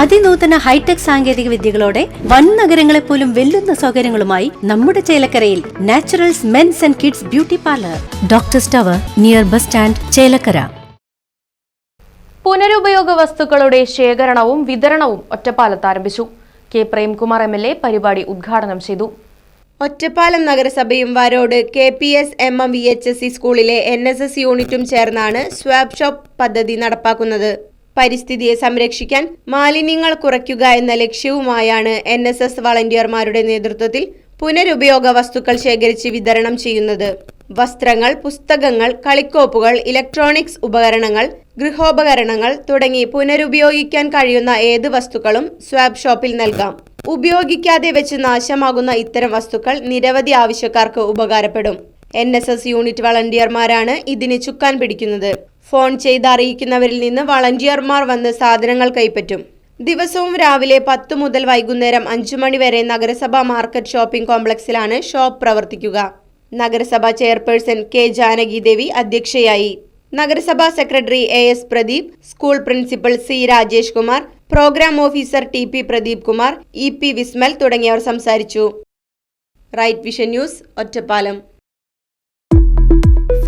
അതിനൂതന hi tech സാങ്കേതിക വിദ്യകളോടെ വൻ നഗരങ്ങളെ പോലും വെല്ലുന്ന സൗകര്യങ്ങളുമായി നമ്മുടെ ചേലക്കരയിൽ naturals men's and kids beauty parlour. Doctor സ്റ്റവർ near bus stand Chelakkara. പുനരുപയോഗ വസ്തുക്കളുടെ ശേഖരണവും വിതരണവും ഒറ്റപ്പാലത്ത് ആരംഭിച്ചു. K. Premkumar M. L. A പരിപാടി ഉദ്ഘാടനം ചെയ്തു. ഒറ്റപ്പാലം നഗരസഭയും Varode K. P. S. M. M. V. H. S. C സ്കൂളിലെ എൻ എസ് എസ് യൂണിറ്റും ചേർന്നാണ് സ്വാബ് ഷോപ്പ് പദ്ധതി നടപ്പാക്കുന്നത്. പരിസ്ഥിതിയെ സംരക്ഷിക്കാൻ മാലിന്യങ്ങൾ കുറയ്ക്കുക എന്ന ലക്ഷ്യവുമായാണ് എൻ എസ് എസ് വളണ്ടിയർമാരുടെ നേതൃത്വത്തിൽ പുനരുപയോഗ വസ്തുക്കൾ ശേഖരിച്ച് വിതരണം ചെയ്യുന്നത്. വസ്ത്രങ്ങൾ പുസ്തകങ്ങൾ കളിക്കോപ്പുകൾ ഇലക്ട്രോണിക്സ് ഉപകരണങ്ങൾ ഗൃഹോപകരണങ്ങൾ തുടങ്ങി പുനരുപയോഗിക്കാൻ കഴിയുന്ന ഏത് വസ്തുക്കളും സ്വാബ് ഷോപ്പിൽ നൽകാം. ഉപയോഗിക്കാതെ വെച്ച് നാശമാകുന്ന ഇത്തരം വസ്തുക്കൾ നിരവധി ആവശ്യക്കാർക്ക് ഉപകാരപ്പെടും. എൻ യൂണിറ്റ് വളണ്ടിയർമാരാണ് ഇതിന് ചുക്കാൻ പിടിക്കുന്നത്. ഫോൺ ചെയ്ത് അറിയിക്കുന്നവരിൽ നിന്ന് വളണ്ടിയർമാർ വന്ന് സാധനങ്ങൾ കൈപ്പറ്റും. ദിവസവും രാവിലെ പത്ത് മുതൽ വൈകുന്നേരം അഞ്ചു മണി വരെ നഗരസഭാ മാർക്കറ്റ് ഷോപ്പിംഗ് കോംപ്ലക്സിലാണ് ഷോപ്പ് പ്രവർത്തിക്കുക. നഗരസഭാ ചെയർപേഴ്സൺ കെ ജാനകി ദേവി അധ്യക്ഷയായി. നഗരസഭാ secretary A S Pradeep school principal C Rajesh Kumar programme officer T P Pradeep Kumar E P Vismal തുടങ്ങിയവർ സംസാരിച്ചു. Right vision news Ottapalam.